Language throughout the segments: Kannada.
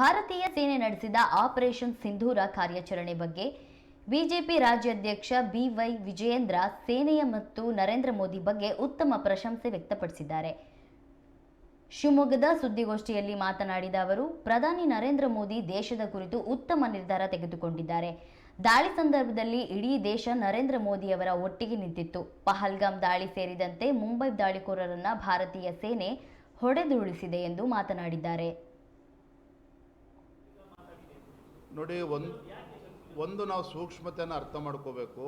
ಭಾರತೀಯ ಸೇನೆ ನಡೆಸಿದ ಆಪರೇಷನ್ ಸಿಂಧೂರ ಕಾರ್ಯಾಚರಣೆ ಬಗ್ಗೆ ಬಿಜೆಪಿ ರಾಜ್ಯಾಧ್ಯಕ್ಷ ಬಿವೈ ವಿಜಯೇಂದ್ರ, ಸೇನೆಯ ಮತ್ತು ನರೇಂದ್ರ ಮೋದಿ ಬಗ್ಗೆ ಉತ್ತಮ ಪ್ರಶಂಸೆ ವ್ಯಕ್ತಪಡಿಸಿದ್ದಾರೆ. ಶಿವಮೊಗ್ಗದ ಸುದ್ದಿಗೋಷ್ಠಿಯಲ್ಲಿ ಮಾತನಾಡಿದ ಅವರು, ಪ್ರಧಾನಿ ನರೇಂದ್ರ ಮೋದಿ ದೇಶದ ಕುರಿತು ಉತ್ತಮ ನಿರ್ಧಾರ ತೆಗೆದುಕೊಂಡಿದ್ದಾರೆ. ದಾಳಿ ಸಂದರ್ಭದಲ್ಲಿ ಇಡೀ ದೇಶ ನರೇಂದ್ರ ಮೋದಿಯವರ ಒಟ್ಟಿಗೆ ನಿಂತಿತ್ತು. ಪಹಲ್ಗಾಮ್ ದಾಳಿ ಸೇರಿದಂತೆ ಮುಂಬೈ ದಾಳಿಕೋರರನ್ನ ಭಾರತೀಯ ಸೇನೆ ಹೊಡೆದುರುಳಿಸಿದೆ ಎಂದು ಮಾತನಾಡಿದ್ದಾರೆ. ನೋಡಿ, ಒಂದು ಒಂದು ನಾವು ಸೂಕ್ಷ್ಮತೆಯನ್ನು ಅರ್ಥ ಮಾಡ್ಕೋಬೇಕು.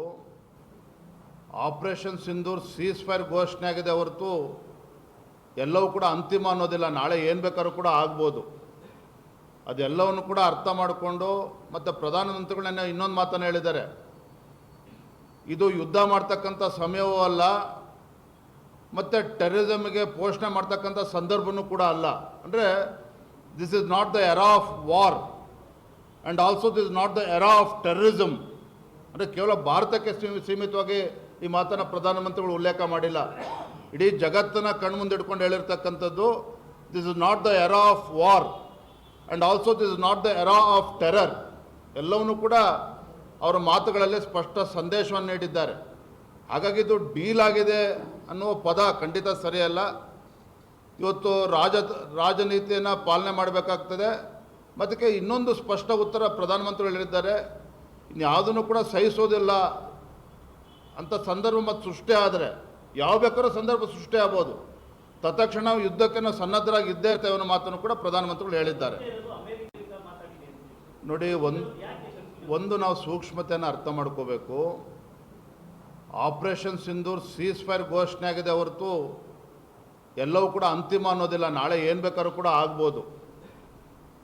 ಆಪರೇಷನ್ ಸಿಂಧೂರ್ ಸೀಸ್ ಫೈರ್ ಘೋಷಣೆ ಆಗಿದೆ ಹೊರತು, ಎಲ್ಲವೂ ಕೂಡ ಅಂತಿಮ ಅನ್ನೋದಿಲ್ಲ. ನಾಳೆ ಏನು ಬೇಕಾದ್ರೂ ಕೂಡ ಆಗ್ಬೋದು. ಅದೆಲ್ಲವನ್ನು ಕೂಡ ಅರ್ಥ ಮಾಡಿಕೊಂಡು, ಮತ್ತು ಪ್ರಧಾನಮಂತ್ರಿಗಳನ್ನ ಇನ್ನೊಂದು ಮಾತನ್ನು ಹೇಳಿದ್ದಾರೆ. ಇದು ಯುದ್ಧ ಮಾಡ್ತಕ್ಕಂಥ ಸಮಯವೂ ಅಲ್ಲ, ಮತ್ತು ಟೆರರಿಸಮ್ಗೆ ಪೋಷಣೆ ಮಾಡ್ತಕ್ಕಂಥ ಸಂದರ್ಭನೂ ಕೂಡ ಅಲ್ಲ. ಅಂದರೆ this is not the era of war and also this not the era of terrorism ಅಂದರೆ ಕೇವಲ ಭಾರತಕ್ಕೆ ಸೀಮಿ- ಸೀಮಿತವಾಗಿ ಈ ಮಾತನ್ನು ಪ್ರಧಾನಮಂತ್ರಿಗಳು ಉಲ್ಲೇಖ ಮಾಡಿಲ್ಲ. ಇಡೀ ಜಗತ್ತನ್ನು ಕಣ್ಮುಂದೆ ಇಟ್ಕೊಂಡು ಹೇಳಿರ್ತಕ್ಕಂಥದ್ದು this is not the era of war and also this is not the era of terror ಎಲ್ಲವನ್ನೂ ಕೂಡ ಅವರ ಮಾತುಗಳಲ್ಲಿ ಸ್ಪಷ್ಟ ಸಂದೇಶವನ್ನು ನೀಡಿದ್ದಾರೆ. ಹಾಗಾಗಿ ಇದು ಡೀಲ್ ಆಗಿದೆ ಅನ್ನುವ ಪದ ಖಂಡಿತ ಸರಿಯಲ್ಲ. ಇವತ್ತು ರಾಜ, ರಾಜನೀತಿಯನ್ನು ಪಾಲನೆ ಮಾಡಬೇಕಾಗ್ತದೆ. ಮತ್ತಕ್ಕೆ ಇನ್ನೊಂದು ಸ್ಪಷ್ಟ ಉತ್ತರ ಪ್ರಧಾನಮಂತ್ರಿಗಳು ಹೇಳಿದ್ದಾರೆ ಇನ್ಯಾವುದನ್ನು ಕೂಡ ಸಹಿಸೋದಿಲ್ಲ ಅಂತ ಸಂದರ್ಭ ಮತ್ತು ಸೃಷ್ಟಿ ಆದರೆ, ಯಾವ ಬೇಕಾದ್ರೂ ಸಂದರ್ಭ ಸೃಷ್ಟಿ ಆಗ್ಬೋದು. ತತ್ಕ್ಷಣ ಯುದ್ಧಕ್ಕೆ ನಾವು ಸನ್ನದ್ಧರಾಗಿ ಇದ್ದೇ ಇರ್ತೇವೆ ಅನ್ನೋ ಮಾತನ್ನು ಕೂಡ ಪ್ರಧಾನಮಂತ್ರಿಗಳು ಹೇಳಿದ್ದಾರೆ. ನೋಡಿ, ಒಂದು ಒಂದು ನಾವು ಸೂಕ್ಷ್ಮತೆಯನ್ನು ಅರ್ಥ ಮಾಡ್ಕೋಬೇಕು. ಆಪರೇಷನ್ ಸಿಂಧೂರ್ ಸೀಸ್ ಫೈರ್ ಘೋಷಣೆ ಆಗಿದೆ ಹೊರತು ಎಲ್ಲವೂ ಕೂಡ ಅಂತಿಮ ಅನ್ನೋದಿಲ್ಲ. ನಾಳೆ ಏನು ಬೇಕಾದ್ರೂ ಕೂಡ ಆಗ್ಬೋದು.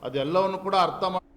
ಅದೆಲ್ಲವನ್ನು ಕೂಡ ಅರ್ಥ ಮಾಡಿ